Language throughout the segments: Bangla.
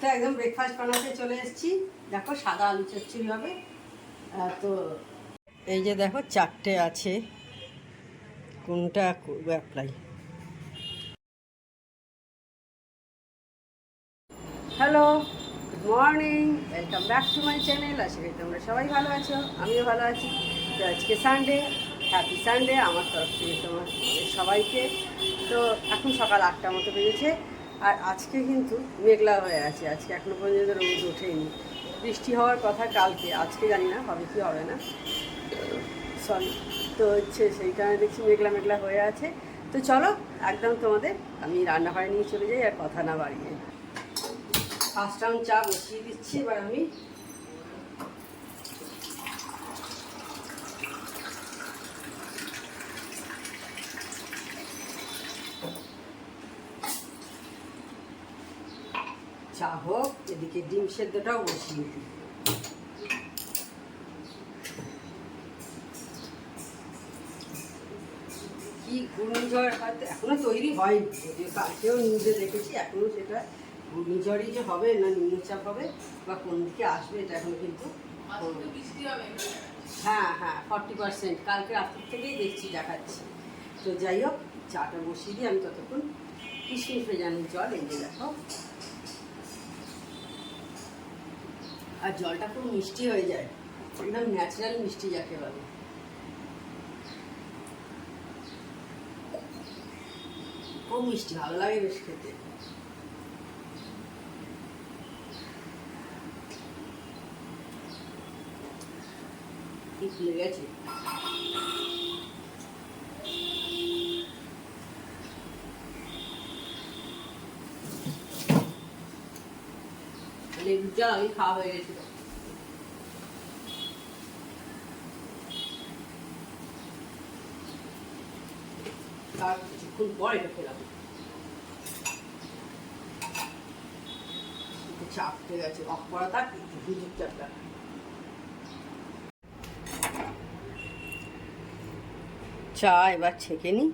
তো একদম ব্রেকফাস্ট বানাতে চলে এসেছি। দেখো সাদা আলু চচ্চড়ি হবে। তো এই যে দেখো চারটে আছে। কোনটা করব apply hello good morning welcome back to my channel আশা করি তোমরা সবাই ভালো আছো, আমিও ভালো আছি। তো আজকে সানডে হ্যাপি সানডে আমার তরফ থেকে তোমার সবাইকে। তো এখন সকাল আটটা মতো বেজেছে। আর আজকে কিন্তু মেঘলা হয়ে আছে, আজকে এখনও পর্যন্ত রোদ ওঠেনি। বৃষ্টি হওয়ার কথা কালকে, আজকে জানি না, হবে কি হবে না। সরি তো হচ্ছে সেই কারণে দেখছি মেঘলা মেঘলা হয়ে আছে। তো চলো, একদম তোমাদের, আমি রান্নাঘরে নিয়ে চলে যাই আর কথা না বাড়িয়ে। ফার্স্ট রাউন্ড চা বসিয়ে দিচ্ছি, এবার আমি চা হোক এদিকে ডিম সেদ্ধটাও বসিয়ে দিই। কি ঘূর্ণিঝড় হয়তো এখনও তৈরি হয়নি যদিও কালকেও নিউজে দেখেছি এখনও সেটা ঘূর্ণিঝড়ই যে হবে না নিম্নচাপ হবে বা কোন দিকে আসবে এটা এখন কিন্তু হ্যাঁ হ্যাঁ ফর্টি পার্সেন্ট কালকে রাত্রির থেকেই দেখছি দেখাচ্ছি। তো যাই হোক চাটা বসিয়ে দিই আমি ততক্ষণ। কিশমিশ ভেজানোর জল এই যে দেখো। আর জলটা খুব মিষ্টি হয়ে যায়। একদম ন্যাচারাল মিষ্টি যাকে বলে। খুব মিষ্টি, ভালো লাগে বেশ খেতে। ফুলে গেছে জল খাওয়া হয়ে গেছিল। তার কিছুক্ষণ পর এটা খেলাম। গেছে অফ করা চা এবার ছেঁকে নিই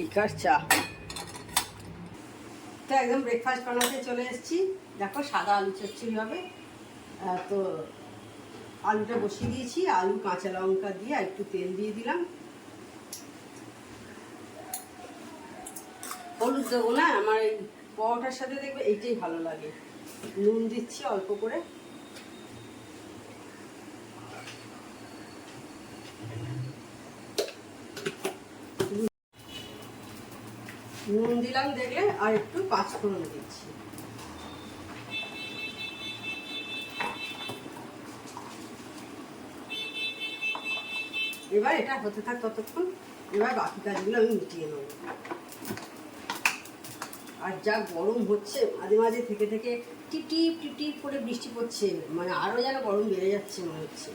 লিকার চা। তো একদম ব্রেকফাস্ট বানাতে চলে এসেছি। দেখো সাদা আলু চচ্চড়ি হবে। তো আলুটা বসিয়ে দিয়েছি। আলু, কাঁচা লঙ্কা দিয়ে একটু তেল দিয়ে দিলাম। হলুদ দেবো না, আমার এই পরোটার সাথে দেখবে এইটাই ভালো লাগে। নুন দিচ্ছি অল্প করে। নুন দিলাম দেখলে, আর একটু পাঁচফোড়ন দিচ্ছি। এবার এটা হতে থাক ততক্ষণ, এবার বাকি কাজগুলো আমি মিটিয়ে নেব। আর যা গরম হচ্ছে, মাঝে মাঝে থেকে থেকে টিপটিপ টিপটিপ করে বৃষ্টি পড়ছে মানে আরও যেন গরম বেড়ে যাচ্ছে মনে হচ্ছে।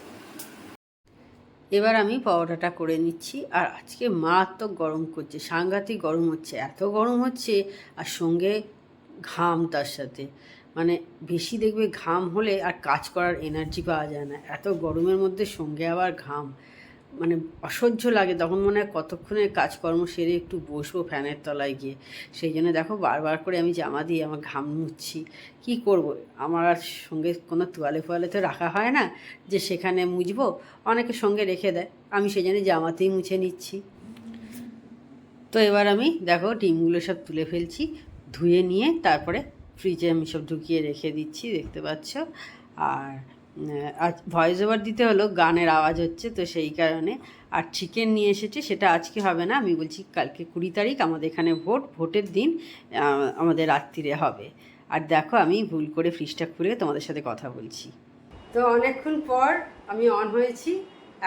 এবার আমি পরোটাটা করে নিচ্ছি। আর আজকে মারাত্মক গরম করছে, সাংঘাতিক গরম হচ্ছে, এত গরম হচ্ছে, আর সঙ্গে ঘাম তার সাথে। মানে বেশি দেখবে ঘাম হলে আর কাজ করার এনার্জি পাওয়া যায় না। এত গরমের মধ্যে সঙ্গে আবার ঘাম। মানে অসহ্য লাগে, তখন মনে হয় কতক্ষণে কাজকর্ম সেরে একটু বসবো ফ্যানের তলায় গিয়ে। সেই জন্য দেখো বারবার করে আমি জামা দিয়ে আমার ঘাম মুছছি। কি করব? আমার আর সঙ্গে কোনো তোয়ালে ফোয়ালে তো রাখা হয় না যে সেখানে মুছবো, অনেকে সঙ্গে রেখে দেয়। আমি সেই জন্য জামাতেই মুছে নিচ্ছি। তো এবার আমি দেখো ডিমগুলো সব তুলে ফেলছি, ধুয়ে নিয়ে তারপরে ফ্রিজে আমি সব ঢুকিয়ে রেখে দিচ্ছি, দেখতে পাচ্ছ? আর ভয়েস ওভার দিতে হলো, গানের আওয়াজ হচ্ছে, তো সেই কারণে। আর চিকেন নিয়ে এসেছে, সেটা আজকে হবে না, আমি বলছি কালকে কুড়ি তারিখ, আমাদের এখানে ভোট, ভোটের দিন আমাদের রাত্রিরে হবে। আর দেখো, আমি ভুল করে ফ্রিজটা খুলে তোমাদের সাথে কথা বলছি। তো অনেকক্ষণ পর আমি অন হয়েছি,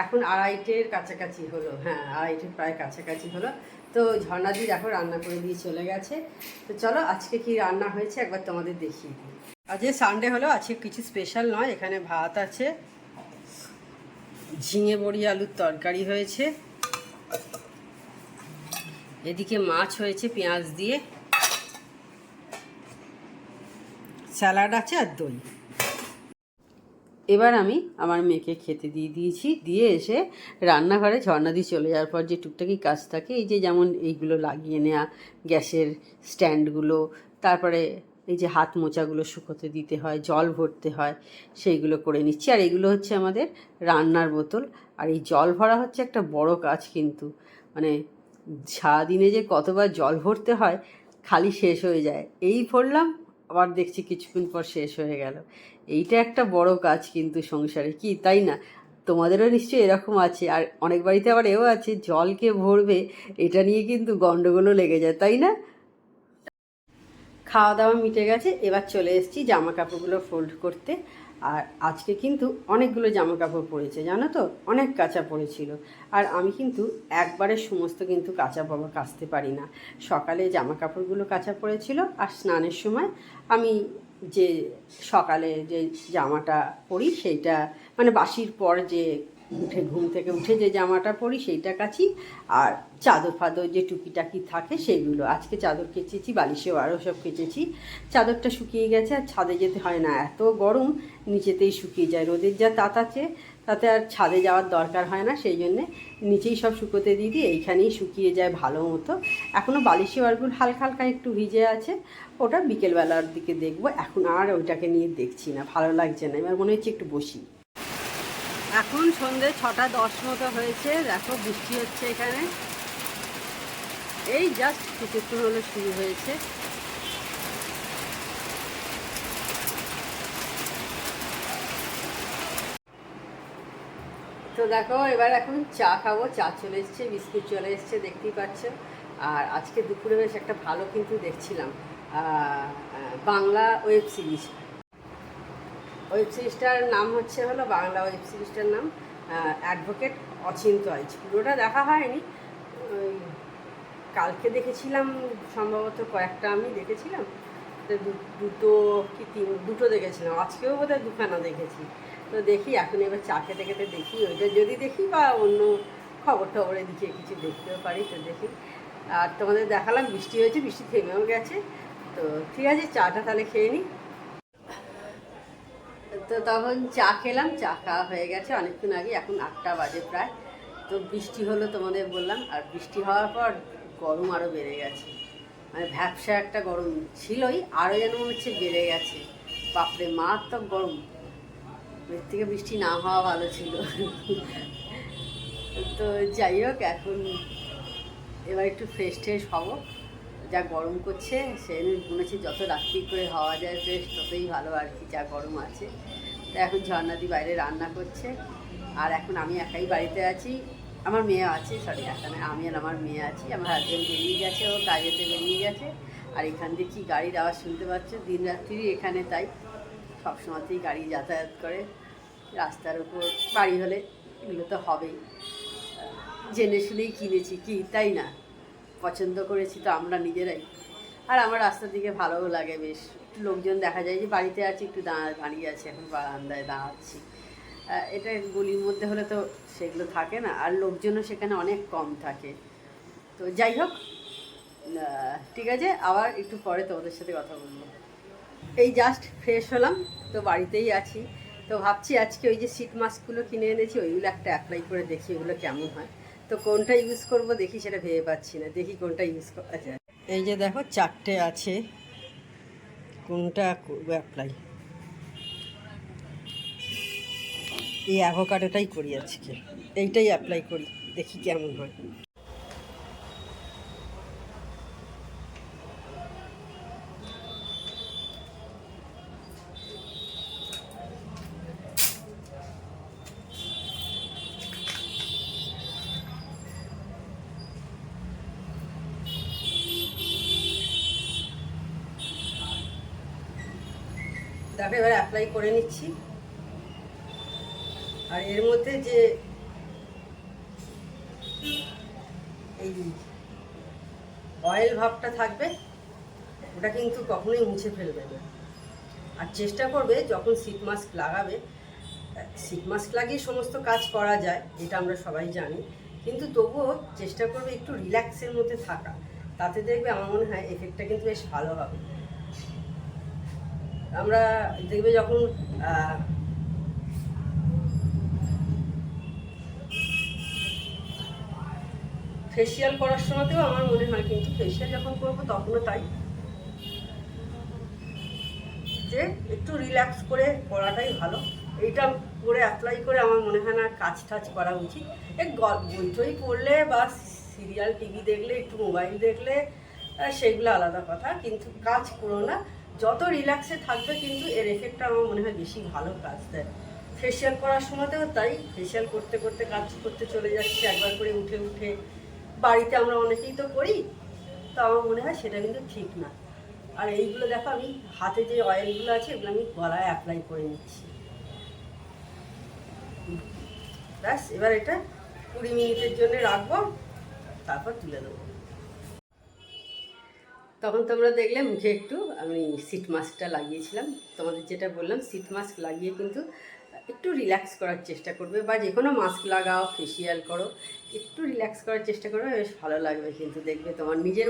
এখন আড়াইটের কাছাকাছি হলো হ্যাঁ আড়াইটের প্রায় কাছাকাছি হলো। তো ঝর্ণাদি দেখো, রান্না করে দিয়ে চলে গেছে। তো চলো, আজকে কি রান্না হয়েছে একবার তোমাদের দেখিয়ে দিই। আজকে সানডে হলো আজকে কিছু স্পেশাল নয়, এখানে ভাত আছে, ঝিঙে বড়ি আলুর তরকারি হয়েছে, এদিকে মাছ হয়েছে পেঁয়াজ দিয়ে, স্যালাড আছে আর দই। এবার আমি আমার মেয়েকে খেতে দিয়ে দিয়েছি, দিয়ে এসে রান্নাঘরে ঝর্ণা দিয়ে চলে যাওয়ার পর যে টুকটাকি কাজ থাকে, এই যে যেমন এইগুলো লাগিয়ে নেওয়া গ্যাসের স্ট্যান্ডগুলো তারপরে এই যে হাত মোচাগুলো শুকোতে দিতে হয়, জল ভরতে হয়, সেইগুলো করে নিচ্ছি। আর এগুলো হচ্ছে আমাদের রান্নার বোতল। আর এই জল ভরা হচ্ছে একটা বড় কাজ কিন্তু। মানে সারাদিনে যে কতবার জল ভরতে হয়, খালি শেষ হয়ে যায়। এই ভরলাম, আবার দেখছি কিছুক্ষণ পর শেষ হয়ে গেল। এইটা একটা বড় কাজ কিন্তু সংসারে। কি, তাই না? তোমাদেরও নিশ্চয়ই এরকম আছে। আর অনেক বাড়িতে আবার এও আছে, জলকে ভরবে, এটা নিয়ে কিন্তু গন্ডগোলও লেগে যায়, তাই না? খাওয়া দাওয়া মিটে গেছে, এবার চলে এসেছি জামা কাপড়গুলো ফোল্ড করতে। আর আজকে কিন্তু অনেকগুলো জামা কাপড় পরেছে জানো তো? অনেক কাঁচা পড়েছিল। আর আমি কিন্তু একবারে সমস্ত কিন্তু কাঁচা পাবা কাচতে পারি না। সকালে জামা কাপড়গুলো কাঁচা পড়েছিল, আর স্নানের সময় আমি যে সকালে যে জামাটা পরি, সেইটা মানে বাসির পর যে উঠে ঘুম থেকে উঠে যে জামাটা পরি সেইটা কাছি আর চাদর ফাদর যে টুকিটাকি থাকে সেগুলো। আজকে চাদর কেচেছি, বালিশেও আরও সব কেচেছি। চাদরটা শুকিয়ে গেছে, আর ছাদে যেতে হয় না। এত গরম, নিচেতেই শুকিয়ে যায়। রোদের যা তাত আছে, তাতে আর ছাদে যাওয়ার দরকার হয় না। সেই জন্যে নিচেই সব শুকোতে দিয়ে দিই এইখানেই শুকিয়ে যায় ভালো মতো। এখনও বালিশি ওয়ারগুলো হালকা হালকা একটু ভিজে আছে। ওটা বিকেলবেলার দিকে দেখব। এখন আর ওইটাকে নিয়ে দেখছি না। ভালো লাগছে না। এবার মনে হচ্ছে একটু বসি। এখন সন্ধে ছটা দশ মতো হয়েছে। দেখো, বৃষ্টি হচ্ছে এখানে। এই জাস্ট কিছুক্ষণ হলো শুরু হয়েছে। তো দেখো, এবার এখন চা খাব। চা চলে এসছে, বিস্কুট চলে এসছে, দেখতেই পাচ্ছ। আর আজকে দুপুরে বেশ একটা ভালো কিন্তু দেখছিলাম। বাংলা ওয়েব সিরিজ ওয়েব সিরিজটার নাম হচ্ছে হলো বাংলা ওয়েব সিরিজটার নাম অ্যাডভোকেট অচিন্ত আইচ পুরোটা দেখা হয়নি। ওই কালকে দেখেছিলাম, সম্ভবত কয়েকটা আমি দেখেছিলাম। দুটো কি তিন, দুটো দেখেছিলাম। আজকেও বোধহয় দুখানা দেখেছি। তো দেখি, এখন এবার চা খেতে খেতে দেখি। ওইটা যদি দেখি বা অন্য খবর টবর এদিকে কিছু দেখতেও পারি, তো দেখি। আর তোমাদের দেখালাম, বৃষ্টি হয়েছে, বৃষ্টি থেমেও গেছে। তো ঠিক আছে, চাটা তাহলে খেয়ে নিই তো তখন চা খেলাম, চা খাওয়া হয়ে গেছে। অনেকক্ষণ আগে, এখন আটটা বাজে প্রায়। তো বৃষ্টি হলো তোমাদের বললাম। আর বৃষ্টি হওয়ার পর গরম আরও বেড়ে গেছে। মানে ভ্যাবসা একটা গরম ছিলই আরও যেন মনে হচ্ছে বেড়ে গেছে। বাপরে, মারাত্মক গরম। এর থেকে বৃষ্টি না হওয়া ভালো ছিল। তো যাই হোক, এখন এবার একটু ফ্রেশ ট্রেশ হব। যা গরম করছে সে মনে হচ্ছে যত রাত্রি করে হওয়া যায় ফ্রেশ ততই ভালো আর কি যা গরম আছে। এখন ঝর্ণাদি বাইরে রান্না করছে। আর এখন আমি একাই বাড়িতে আছি। আমার মেয়ে আছে সরি এখানে আমি আর আমার মেয়ে আছি। আমার হাজব্যান্ড বেরিয়ে গেছে, ও কাজেতে বেরিয়ে গেছে। আর এখান দিয়ে কি গাড়ির আওয়াজ শুনতে পাচ্ছ? দিন রাত্রি এখানে তাই। সবসময়তেই গাড়ি যাতায়াত করে। রাস্তার উপর বাড়ি হলে এগুলো তো হবেই। জেনে শুনেই কিনেছি কি তাই না? পছন্দ করেছি তো আমরা নিজেরাই। আর আমার রাস্তার দিকে ভালোও লাগে বেশ। লোকজন দেখা যায় যে বাড়িতে আছি, একটু দাঁড়া দাঁড়িয়ে আছি, এখন বারান্দায় দাঁড়াচ্ছি। এটা গলির মধ্যে হলে তো সেগুলো থাকে না, আর লোকজনও সেখানে অনেক কম থাকে। তো যাই হোক ঠিক আছে, আবার একটু পরে তোমাদের সাথে কথা বলব। এই জাস্ট ফ্রেশ হলাম, তো বাড়িতেই আছি। তো ভাবছি আজকে ওই যে সিট মাস্কগুলো কিনে এনেছি, ওইগুলো একটা অ্যাপ্লাই করে দেখি, ওগুলো কেমন হয়। তো কোনটা ইউজ করব দেখি, সেটা ভেবে পাচ্ছি না। দেখি কোনটা ইউজ করা যায়। এই যে দেখো, চারটে আছে। কোনটা অ্যাপ্লাই এই অ্যাভোকাডোটাই করি আজকে। এইটাই অ্যাপ্লাই করি দেখি কেমন হয়। দেখো এবার অ্যাপ্লাই করে নিচ্ছি। আর এর মধ্যে যে এই অয়েল ভাবটা থাকবে, ওটা কিন্তু কখনোই মুছে ফেলবে না। আর চেষ্টা করবে যখন শীত মাস্ক লাগাবে, শীত মাস্ক লাগিয়ে সমস্ত কাজ করা যায়, এটা আমরা সবাই জানি। কিন্তু তবুও চেষ্টা করবে একটু রিল্যাক্সের মধ্যে থাকা। তাতে দেখবে আমার মনে হয় এফেক্টটা কিন্তু বেশ ভালো হবে। আমরা দেখবে যখন ফেসিয়াল করার সময়তেও আমার মনে হয় কিন্তু ফেসিয়াল যখন করব তখনও তাই। যে একটু রিল্যাক্স করে করাটাই ভালো। এইটা করে অ্যাপ্লাই করে আমার মনে হয় না কাজ টাজ করা উচিত। এই বই টই পড়লে বা সিরিয়াল টিভি দেখলে, একটু মোবাইল দেখলে সেগুলো আলাদা কথা। কিন্তু কাজ করো না। যত রিল্যাক্সে থাকবে কিন্তু এর এফেক্টটা আমার মনে হয় বেশি ভালো কাজ দেয়। ফেসিয়াল করার সময়তেও তাই ফেসিয়াল করতে করতে কাজ করতে চলে যাচ্ছে, একবার করে উঠে উঠে। বাড়িতে আমরা অনেকেই তো করি, তো আমার মনে হয় সেটা কিন্তু ঠিক না। আর এইগুলো দেখো, আমি হাতে যে অয়েলগুলো আছে, এগুলো আমি গলায় অ্যাপ্লাই করে নিচ্ছি। ব্যাস, এবার এটা কুড়ি মিনিটের জন্য রাখব, তারপর তুলে দেবো। তখন তোমরা দেখলে মুখে একটু আমি সিট মাস্কটা লাগিয়েছিলাম। তোমাদের যেটা বললাম সিট মাস্ক লাগিয়ে কিন্তু একটু রিল্যাক্স করার চেষ্টা করবে বা যে কোনো মাস্ক লাগাও ফেসিয়াল করো, একটু রিল্যাক্স করার চেষ্টা করবে, বেশ ভালো লাগবে কিন্তু দেখবে তোমার নিজের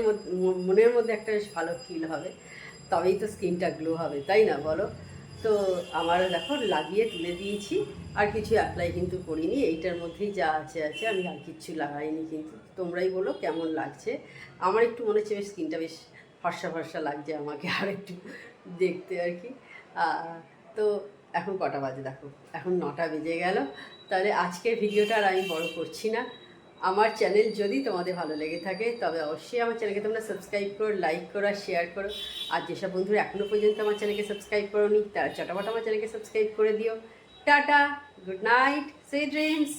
মনের মধ্যে একটা বেশ ভালো ফিল হবে। তবেই তো স্কিনটা গ্লো হবে, তাই না বলো? তো আমার দেখো লাগিয়ে তুলে দিয়েছি, আর কিছু অ্যাপ্লাই কিন্তু করিনি, এইটার মধ্যেই যা আছে আছে, আমি আর কিচ্ছু লাগাইনি কিন্তু। তোমরাই বলো কেমন লাগছে। আমার একটু মনে হচ্ছে বেশ স্কিনটা বেশ ফর্সা ফর্সা লাগছে আমাকে আর একটু দেখতে আর কি। তো এখন কটা বাজে দেখো, এখন নটা বেজে গেল। তাহলে আজকের ভিডিওটা আর আমি বড় করছি না। আমার চ্যানেল যদি তোমাদের ভালো লেগে থাকে, তবে অবশ্যই আমার চ্যানেলকে তোমরা সাবস্ক্রাইব করো, লাইক করো আর শেয়ার করো। আর যেসব বন্ধুরা এখনও পর্যন্ত আমার চ্যানেলকে সাবস্ক্রাইব করো নি তারা চটাপট আমার চ্যানেলকে সাবস্ক্রাইব করে দিও। টাটা, গুড নাইট, সে ড্রিমস।